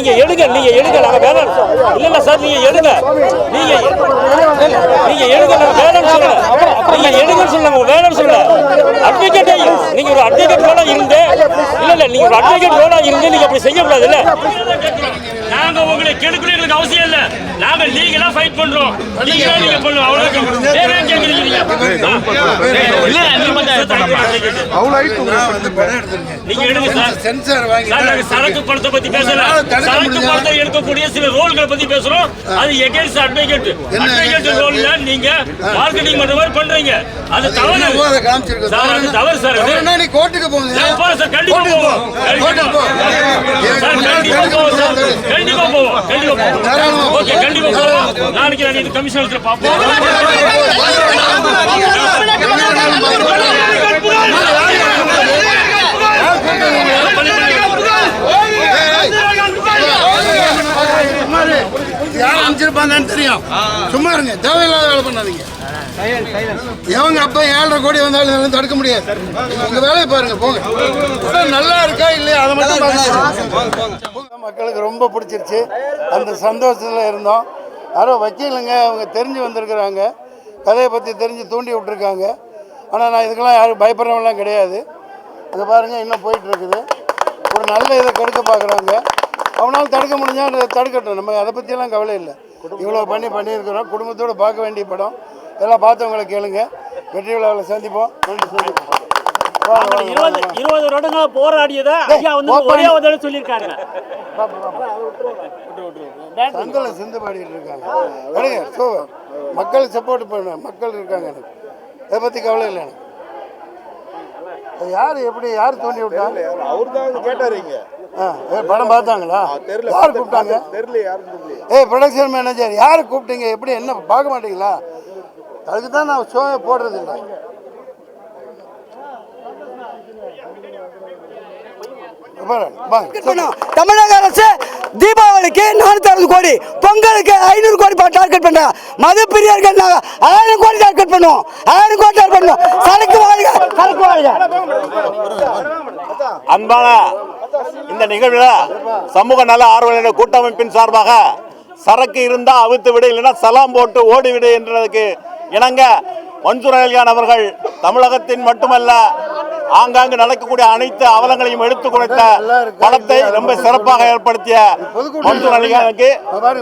நீங்க எடுங்க நீங்க எடுங்க நாங்க வேணாம் இல்ல இல்ல சார் நீங்க எடுங்க நீங்க நீங்க எடுங்க நாங்க வேணாம்னு சொல்லுங்க நீங்க எடுங்கன்னு சொல்லுங்க வேணாம்னு சொல்லுங்க அட்வொகேட் நீங்க ஒரு அட்வொகேட் ரோலா இருந்து இல்ல இல்ல நீங்க ஒரு அட்வொகேட் ரோலா இருந்து நீங்க அப்படி செய்ய கூடாது இல்ல. நாங்க உங்களை கெடுக்கணும் எங்களுக்கு அவசியம் இல்ல. நாங்க லீகலா ஃபைட் பண்றோம். லீகலா நீங்க பண்ணுவோம் அவ்வளவு வேற ஏன் கேக்குறீங்க நீங்க? இல்ல நீங்க மட்டும் அவ்வளோ ஹைட் நான் வந்து படம் எடுத்திருக்கேன் நீங்க எடுங்க சார். சென்சார் வாங்கி சார், நாங்க சரக்கு பணத்தை பத்தி பேசல. சரக்கு எடுக்கக்கூடிய சில ரோல்களை பத்தி பேசுறோம். அது எகேன்ஸ்ட் அட்வொகேட் அட்வொகேட் ரோல்ல நீங்க மார்க்கெட்டிங் பண்ற மாதிரி பண்றீங்க. அது தவறு. சார், அது சார். கோர்ட்டுக்கு போங்க. சார், கண்டிப்பா போவோம். கண்டிப்பா போவோம் சார். கண்டிப்பா போவோம். கண்டிப்பா போவோம். ஓகே, கண்டிப்பா போவோம். நாளைக்கு நான் இது கமிஷனத்துல பார்ப்போம். யார் அனுப்பிச்சிருப்பாங்கன்னு தெரியும். சும்மா இருங்க. தேவையில்லாத வேலை பண்ணாதீங்க. எவங்க அப்ப ஏழரை கோடி வந்தாலும் தடுக்க முடியாது. உங்க வேலையை பாருங்க போங்க. நல்லா இருக்கா இல்லையா? அதை மட்டும் பாருங்க மக்களுக்கு ரொம்ப பிடிச்சிருச்சு. அந்த சந்தோஷத்தில் இருந்தோம். யாரோ வக்கீலுங்க அவங்க தெரிஞ்சு வந்திருக்கிறாங்க. கதையை பற்றி தெரிஞ்சு தூண்டி விட்டுருக்காங்க. ஆனால் நான் இதுக்கெல்லாம் யாரும் பயப்படுறவங்களாம் கிடையாது. அதை பாருங்கள் இன்னும் போயிட்டு இருக்குது. ஒரு நல்ல இதை கெடுக்க பார்க்குறாங்க. அவனால் தடுக்க முடிஞ்சா அதை தடுக்கட்டும். நம்ம அதை பற்றியெல்லாம் கவலை இல்லை. இவ்வளோ பண்ணி பண்ணியிருக்கிறோம். குடும்பத்தோடு பார்க்க வேண்டிய படம். எல்லாம் பார்த்தவங்களை கேளுங்க. வெற்றி விழாவில் சந்திப்போம். நன்றி சந்திப்போம். இருபது. இருபது வருடங்களா போராடியதை ஐயா வந்து. ஒரே ஒரு தடவை சொல்லியிருக்காங்க சந்தில் சிந்து பாடிட்டு இருக்காங்க. மக்கள் சப்போர்ட் பண்ண. மக்கள் இருக்காங்க எனக்கு. இதை பற்றி கவலை இல்லை எனக்கு. அது யார் எப்படி யார் தோண்டி விட்டாங்க அவர் தான் கேட்டாருங்க படம் பார்த்தாங்களா? தெரியல யார் கூப்பிட்டாங்க? தெரியல யாரும் ஏய் ப்ரொடக்ஷன் மேனேஜர் யார் கூப்பிட்டீங்க? எப்படி என்ன பார்க்க மாட்டீங்களா? அதுக்கு தான் நான் ஷோவே போடுறது இல்லை. தமிழக அரசு தீபாவளிக்கு நானூத்தி அறுபது கோடி பொங்கலுக்கு ஐநூறு கோடி டார்கெட் பண்றாங்க மது பிரியர்கள் ஆயிரம் கோடி டார்கெட் பண்ணுவோம் ஆயிரம் கோடி டார்கெட் பண்ணுவோம் சரக்கு வாழ்க சரக்கு வாழ்க அன்பான இந்த நிகழ்வில் சமூக நல ஆர்வலர் கூட்டமைப்பின் சார்பாக சரக்கு இருந்தா அவித்து விடு இல்லைன்னா சலாம் போட்டு ஓடிவிடு என்றதுக்கு இணங்க மன்சூர் அலிகான் அவர்கள் தமிழகத்தின் மட்டுமல்ல ஆங்காங்கு நடக்கக்கூடிய அனைத்து அவலங்களையும் எடுத்து குறைத்த படத்தை ரொம்ப சிறப்பாக ஏற்படுத்திய மன்சூர் அலிகானுக்கு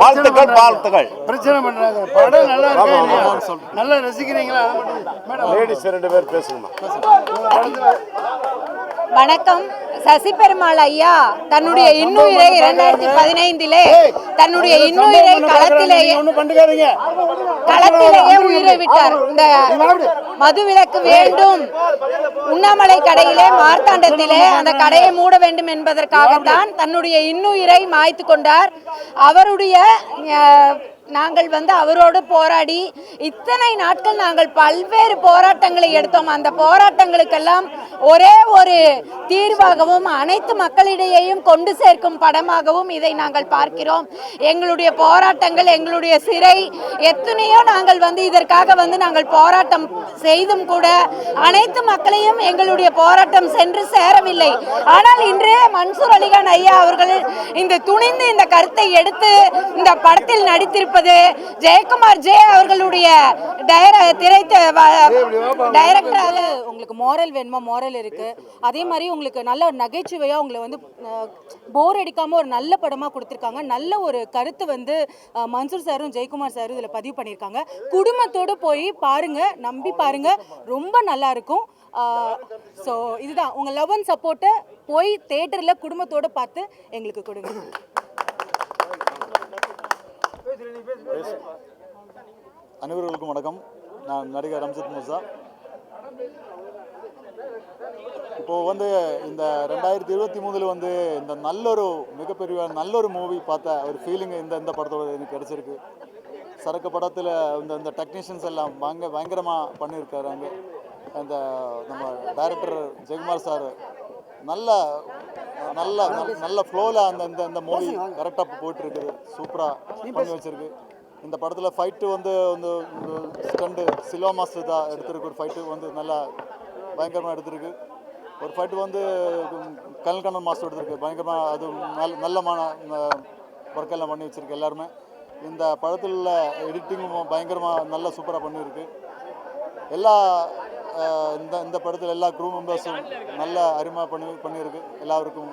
வாழ்த்துக்கள் வாழ்த்துக்கள். பிரச்சனை பண்றாங்க. படம் நல்லா இருக்கா இல்லையா? நல்லா ரசிக்கிறீங்களா? அதை மட்டும் மேடம் லேடிஸ் ரெண்டு பேர் படத்துல வணக்கம். சசி பெருமாள் ஐயா தன்னுடைய இன்னுயிரை இரண்டாயிரத்தி பதினைந்திலே தன்னுடைய இன்னுயிரை களத்திலேயே களத்திலேயே உயிரை விட்டார். இந்த மதுவிலக்கு வேண்டும். உண்ணாமலை கடையிலே மார்த்தாண்டத்திலே அந்த கடையை மூட வேண்டும் என்பதற்காகத்தான் தன்னுடைய இன்னுயிரை மாய்த்து கொண்டார். அவருடைய நாங்கள் வந்து அவரோடு போராடி இத்தனை நாட்கள் நாங்கள் பல்வேறு போராட்டங்களை எடுத்தோம். அந்த போராட்டங்களுக்கெல்லாம் ஒரே ஒரு தீர்வாகவும் அனைத்து மக்களிடையேயும் கொண்டு சேர்க்கும் படமாகவும் இதை நாங்கள் பார்க்கிறோம். எங்களுடைய போராட்டங்கள் எங்களுடைய சிறை எத்தனையோ நாங்கள் வந்து இதற்காக வந்து நாங்கள் போராட்டம் செய்தும் கூட அனைத்து மக்களையும் எங்களுடைய போராட்டம் சென்று சேரவில்லை. ஆனால் இன்று மன்சூர் அலிகான் ஐயா அவர்கள் இந்த துணிந்து இந்த கருத்தை எடுத்து இந்த படத்தில் நடித்திருப்பது ஜெயக்குமார் ஜே அவர்களுடைய டைர திரை டைரக்டராக உங்களுக்கு மாரல் வேணுமா? மாரல் இருக்கு. அதே மாதிரி உங்களுக்கு நல்ல ஒரு நகைச்சுவையா உங்களை வந்து போர் அடிக்காம ஒரு நல்ல படமா கொடுத்துருக்காங்க. நல்ல ஒரு கருத்து வந்து மன்சூர் சாரும் ஜெயக்குமார் சாரும் இதுல பதிவு பண்ணியிருக்காங்க. குடும்பத்தோட போய் பாருங்க நம்பி பாருங்க. ரொம்ப நல்லா இருக்கும். ஸோ இதுதான். உங்க லவ் அண்ட் சப்போர்ட்டை போய் தேட்டர்ல குடும்பத்தோட பார்த்து எங்களுக்கு கொடுங்க. அனைவர்களுக்கும் வணக்கம். நான் நடிகர் ரம்ஜித் மூசா. இப்போ வந்து இந்த ரெண்டாயிரத்தி இருபத்தி மூணில் வந்து இந்த நல்ல ஒரு மிகப்பெரிய நல்ல ஒரு மூவி பார்த்த ஒரு ஃபீலிங் இந்த இந்த படத்தோட எனக்கு கிடைச்சிருக்கு. சரக்கு படத்தில் இந்த இந்த டெக்னீஷியன்ஸ் எல்லாம் பயங்க பயங்கரமாக அங்கே. அந்த நம்ம டைரக்டர் ஜெயக்குமார் சார். நல்ல நல்ல நல்ல- ஃப்ளோவில் அந்த இந்த இந்த மூவி கரெக்டாக போயிட்டு இருக்குது சூப்பராக பண்ணி வச்சிருக்கு. இந்த படத்தில் ஃபைட்டு வந்து வந்து ஸ்டண்டு சில்வா மாஸ்டர் தான் எடுத்திருக்கு ஒரு ஃபைட்டு வந்து நல்லா பயங்கரமாக எடுத்திருக்கு. ஒரு ஃபைட் வந்து கல்கண்ணன் மாஸ்டர் எடுத்திருக்கு. பயங்கரமாக அது நல்ல நல்லமான ஒர்க்கெல்லாம் பண்ணி வச்சிருக்கு எல்லாருமே. இந்த படத்தில் எடிட்டிங்கும் பயங்கரமாக நல்ல சூப்பராக பண்ணியிருக்கு எல்லா இந்த இந்த படத்தில் எல்லா க்ரூ மெம்பர்ஸும் நல்ல அருமையாக பண்ணி பண்ணியிருக்கு. எல்லாருக்கும்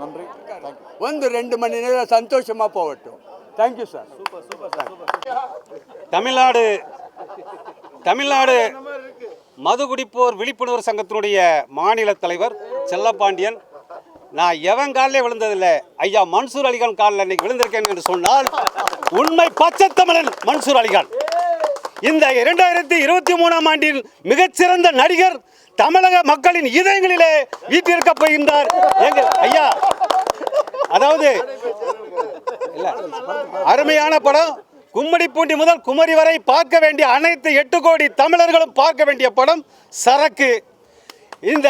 நன்றி. தேங்க்யூ வந்து ரெண்டு மணி நேரம் சந்தோஷமா போகட்டும். Thank you sir Tamil Nadu Tamil Nadu மது குடிப்போர் விழிப்புணர்வு சங்கத்தினுடைய மாநில தலைவர் செல்லப்பாண்டியன். நான் எவன் காலிலே விழுந்ததில்லை. ஐயா மன்சூர் அலிகான் காலில் இன்னைக்கு விழுந்திருக்கேன் என்று சொன்னால் உண்மை பச்சை தமிழன் மன்சூர் அலிகான். இந்த இரண்டாயிரத்தி இருபத்தி மூணாம் ஆண்டில் மிகச்சிறந்த நடிகர் தமிழக மக்களின் இதயங்களிலே வீட்டிற்க போகின்றார். எங்கள் ஐயா அதாவது அருமையான படம். கும்மிடிப்பூண்டி முதல் குமரி வரை பார்க்க வேண்டிய அனைத்து எட்டு கோடி தமிழர்களும் பார்க்க வேண்டிய படம் சரக்கு. இந்த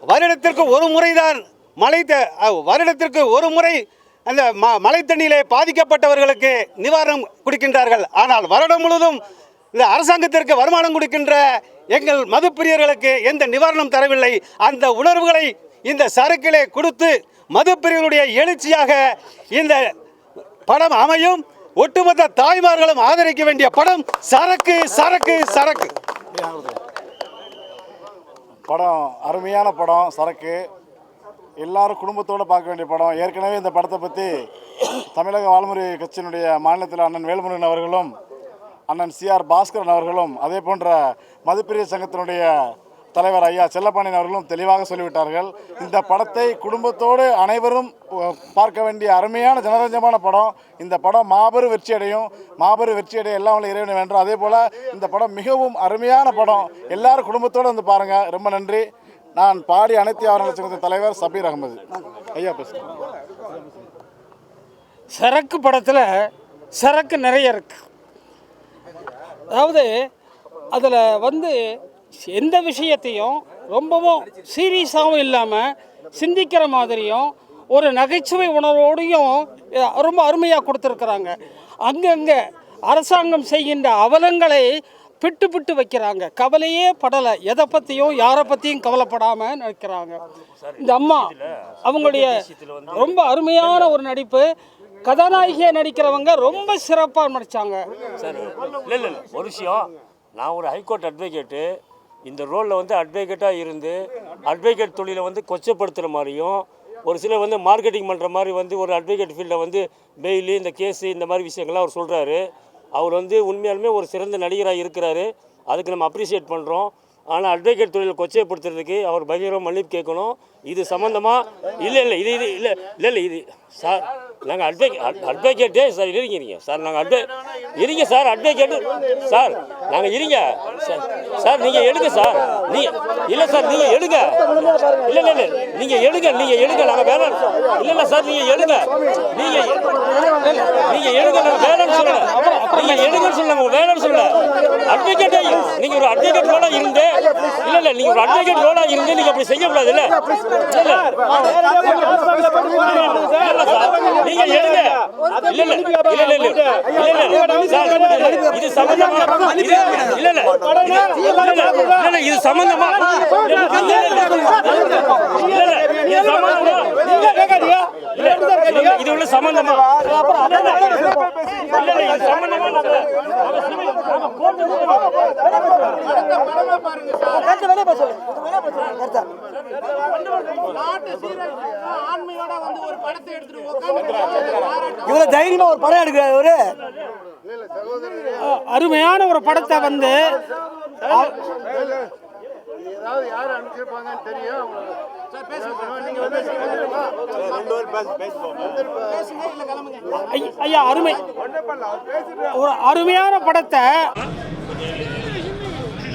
வருடத்திற்கு ஒரு முறைதான் மழை த- வருடத்திற்கு ஒரு முறை அந்த ம மழை தண்ணியிலே பாதிக்கப்பட்டவர்களுக்கு நிவாரணம் கொடுக்கின்றார்கள். ஆனால் வருடம் முழுவதும் இந்த அரசாங்கத்திற்கு வருமானம் கொடுக்கின்ற எங்கள் மதுப்பிரியர்களுக்கு எந்த நிவாரணம் தரவில்லை. அந்த உணர்வுகளை இந்த சரக்கிலே கொடுத்து மதுப்பிரியர்களுடைய எழுச்சியாக இந்த படம் அமையும். ஒட்டுமொத்த தாய்மார்களும் ஆதரிக்க வேண்டிய படம் சரக்கு சரக்கு சரக்கு. படம் அருமையான படம் சரக்கு. எல்லாரும் குடும்பத்தோடு பார்க்க வேண்டிய படம். ஏற்கனவே இந்த படத்தை பற்றி தமிழக வாழ்முறை கட்சியினுடைய மாநிலத்தில் அண்ணன் வேல்முருகன் அவர்களும் அண்ணன் சிஆர் பாஸ்கரன் அவர்களும் அதே போன்ற மதுப்பிரிய சங்கத்தினுடைய தலைவர் ஐயா செல்லப்பாண்டியன் அவர்களும் தெளிவாக சொல்லிவிட்டார்கள். இந்த படத்தை குடும்பத்தோடு அனைவரும் பார்க்க வேண்டிய அருமையான ஜனரஞ்சமான படம். இந்த படம் மாபெரும் வெற்றி அடையும் மாபெரும் வெற்றி அடைய எல்லாம் உள்ள இறைவனை வேண்டும் அதே போல் இந்த படம் மிகவும் அருமையான படம். எல்லாரும் குடும்பத்தோடு வந்து பாருங்கள் ரொம்ப நன்றி. நான் பாடி அனைத்து ஆவண சங்கத்தின் தலைவர் சபீர் அகமது. ஐயா பேசுகிறேன் சரக்கு படத்தில் சரக்கு நிறைய இருக்குது அதாவது அதில் வந்து எந்த விஷயத்தையும் ரொம்பவும் சீரியஸாகவும் இல்லாமல் சிந்திக்கிற மாதிரியும் ஒரு நகைச்சுவை உணர்வோடையும் ரொம்ப அருமையாக கொடுத்துருக்குறாங்க. அங்கங்கே அரசாங்கம் செய்கின்ற அவலங்களை பிட்டு பிட்டு வைக்கிறாங்க. கவலையே படலை. எதை பற்றியும் யாரை பற்றியும் கவலைப்படாமல் நினைக்கிறாங்க இந்த அம்மா அவங்களுடைய ரொம்ப அருமையான ஒரு நடிப்பு. கதாநாயகியாக நடிக்கிறவங்க ரொம்ப சிறப்பாக நடித்தாங்க சரி இல்லை இல்லை ஒரு விஷயம் நான் ஒரு ஹைகோர்ட் அட்வொகேட்டு இந்த ரோலில் வந்து அட்வொகேட்டாக இருந்து அட்வொகேட் தொழிலை வந்து கொச்சப்படுத்துகிற மாதிரியும் ஒரு சிலர் வந்து மார்க்கெட்டிங் பண்ணுற மாதிரி வந்து ஒரு அட்வொகேட் ஃபீல்டில் வந்து பெயிலு இந்த கேஸு இந்த மாதிரி விஷயங்கள்லாம் அவர் சொல்கிறாரு அவர் வந்து உண்மையாலுமே ஒரு சிறந்த நடிகராக இருக்கிறாரு. அதுக்கு நம்ம அப்ரிஷியேட் பண்ணுறோம் ஆனால் அட்வொகேட் தொழிலை கொச்சைப்படுத்துறதுக்கு அவர் பகிரம் மன்னிப்பு கேட்கணும். இது சம்மந்தமாக இல்லை இல்லை இது இது இல்லை இல்லை இல்லை இது சார் நாங்கள் அட்வொகேட் அட்வொகேட்டே சார் இருங்க இருங்க. சார் நாங்கள் அட்வொ இருங்க சார் அட்வொகேட்டு சார் நாங்கள் இருங்க. சார் சார் நீங்கள் எடுங்க சார். நீ இல்லை சார் நீங்கள் எடுங்க. இல்லை இல்லை இல்லை நீங்கள் எடுங்க நீங்கள் எடுங்க நாங்கள் வேலை இல்லை இல்லை சார் நீங்கள் எடுங்க. நீங்கள் நீங்கள் எடுங்க நாங்கள் வேலைன்னு சொல்லலை. நீங்கள் எடுங்கன்னு சொல்லுங்க வேலைன்னு சொல்லலை. அட்வொகேட்டே நீங்கள் ஒரு அட்வொகேட் ரோலாக இருந்து இல்லை இல்லை நீங்கள் ஒரு அட்வொகேட் ரோலாக இருந்து நீங்கள் அப்படி செய்யக்கூடாது இல்லை. நீங்க எடுங்க இல்ல. இல்ல இல்ல. இல்ல இது சம்பந்தமா? இது இல்ல இல்ல. இல்ல இது சம்பந்தமா? இது சம்பந்தமா? உள்ள சம்பந்தமா? இல்ல. இது சம்பந்தமா? இவ்வளவு தைரியமா ஒரு படம் எடுக்கிறாரு அருமையான ஒரு படத்தை வந்து ஏதாவது யார் அனுப்பிச்சிருப்பாங்கன்னு தெரியும். நீங்க ஐயா அருமை. ஒரு அருமையான படத்தை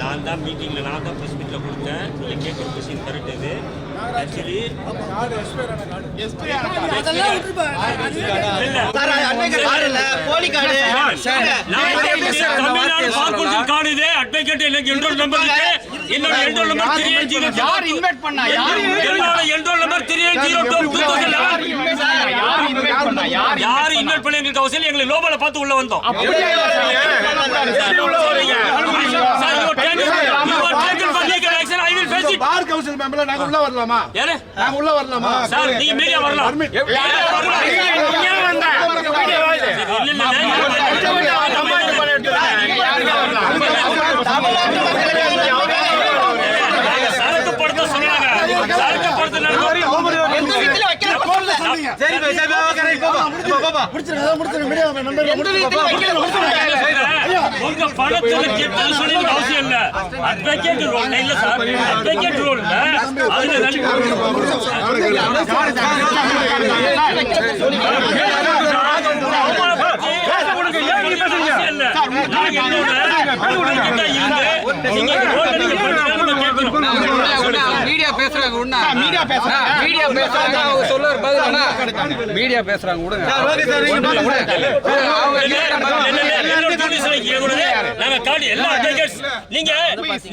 நான் தான் மீட்டிங்கில் நான் தான் ப்ரெஸ் மீட்டில் கொடுத்தேன். நீங்கள் கேட்குற கொஸ்டின் கரெக்ட் இது. ஆக்சுவலி தமிழ்நாடு கார்டு இது. அட்வொகேட் எனக்கு என்ரோல் நம்பர் இருக்கு. என்னோட enrol number three eight zero யார் இன்வைட் பண்ணா? என்னோட enrol number three eight zero two. Two thousand யார் இன்வைட் பண்ணி? எங்களுக்கு அவசியம் எங்களுக்கு லோபல பார்த்து உள்ள வந்தோம். பார் கவுன்சில் மெம்பர்ல நாங்க உள்ள வரலாமா? யாரு நாங்க உள்ள வரலாமா? சார் நீங்க மீடியா வரலாம் மீடியா வரலாம். ஏன் வந்த? இல்ல, இல்ல, நாங்க சரக்கு படத்தை சொன்னாங்க சரக்கு படத்தை உங்க படத்துல கெட்டது சொல்லி அவசியம் இல்ல அட்வொகேட் ரோல் இல்ல சார் அட்வொகேட் ரோல் அதுல மீடியா பேசுறாங்க மீடியா பேசுறாங்க. மீடியா பேசுறாங்க அவங்க சொல்லுற பதில் மீடியா பேசுறாங்க விடுங்க. நாங்க காடி எல்லா அட்வொகேட்ஸ் நீங்க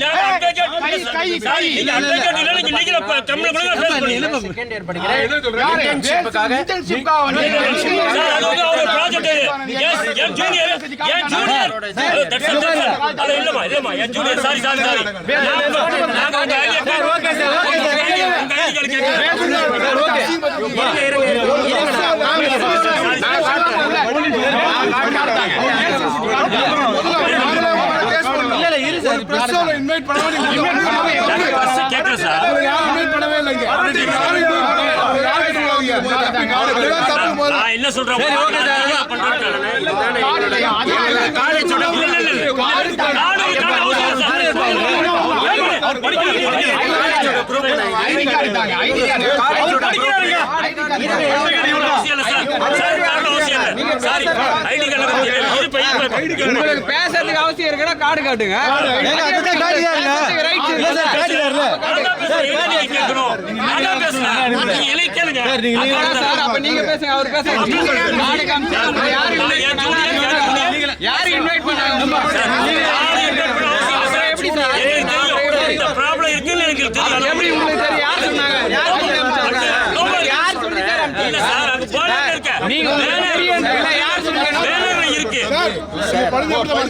நாங்க அட்வொகேட் சாரி நீங்க அட்வொகேட் இல்ல நீங்க லீகல் தமிழ் கூட ஃபேஸ் பண்ணீங்க செகண்ட் இயர் படிக்கிறேன். இன்டர்ன்ஷிப்புக்காக சார் அது வந்து அவர் ப்ராஜெக்ட் எஸ் என் ஜூனியர் என் ஜூனியர் தட்ஸ் இட் அது இல்லமா இல்லமா என் ஜூனியர் சாரி சாரி சாரி நாங்க உங்க idea okay sir okay sir உங்க ஐடியா கேக்குறேன் இன்வைட் பண்ணவே நாங்க ஃபர்ஸ்ட் கேக்குறேன் சார் யாரும் இன்வைட் பண்ணவே இல்லைங்க யாரும் invite பண்ணல. அவர் யாரும் சொல்லாதீங்க. அவருக்கு தப்பு முதல்ல. நான் என்ன சொல்றேன் காலேஜ் இல்ல இல்ல இல்ல சார் அவர் உங்களுக்கு பேசுறதுக்கு அவசியம் இருக்குன்னா கார்டு காட்டுங்க ரைட் சார் அப்ப நீங்க பேசுங்க அவர் பேசுங்க யாரு இன்வைட் பண்ணாங்க எப்படி சார் ப்ராப்ளம் இருக்குன்னு எனக்கு தெரியும் எப்படி உங்களுக்கு தெரியும் யார் சொன்னாங்க யார் சொல்லி அனுப்பிச்சாங்க? யார் சொல்லி சார் இல்ல சார் அங்க போன இருக்க நீங்க உங்களுக்கு தெரியல யார் சொல்லி வேலை இருக்கு சார், படுது எப்படி தான்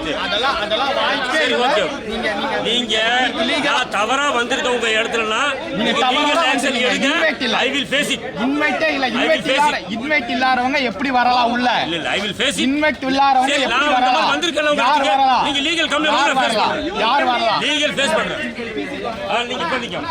இருக்கு? உங்களுக்கு வாங்கி வந்த சரி ஓகே. நீங்க நான் தவறா வந்திருக்க உங்க இடத்துலனா நீங்க லீகல் ஆக்ஷன் எடுங்க. ஐ வில் ஃபேஸ் இட் இன்வைட்டே இல்ல. இன்வைட் இல்லாதவங்க எப்படி வரலாம் உள்ள? இல்ல இல்ல I will face it invite இல்லாதவங்க எப்படி நான் வரலாம்? வந்திருக்கேன் உங்க யார். வரலாம்? நீங்க லீகல் ஃபேஸ் வரலாம்? பண்ணுங்க யார் வரலாம்? லீகல் ஃபேஸ் பண்றேன். ஆ, நீங்க பண்ணிக்கோ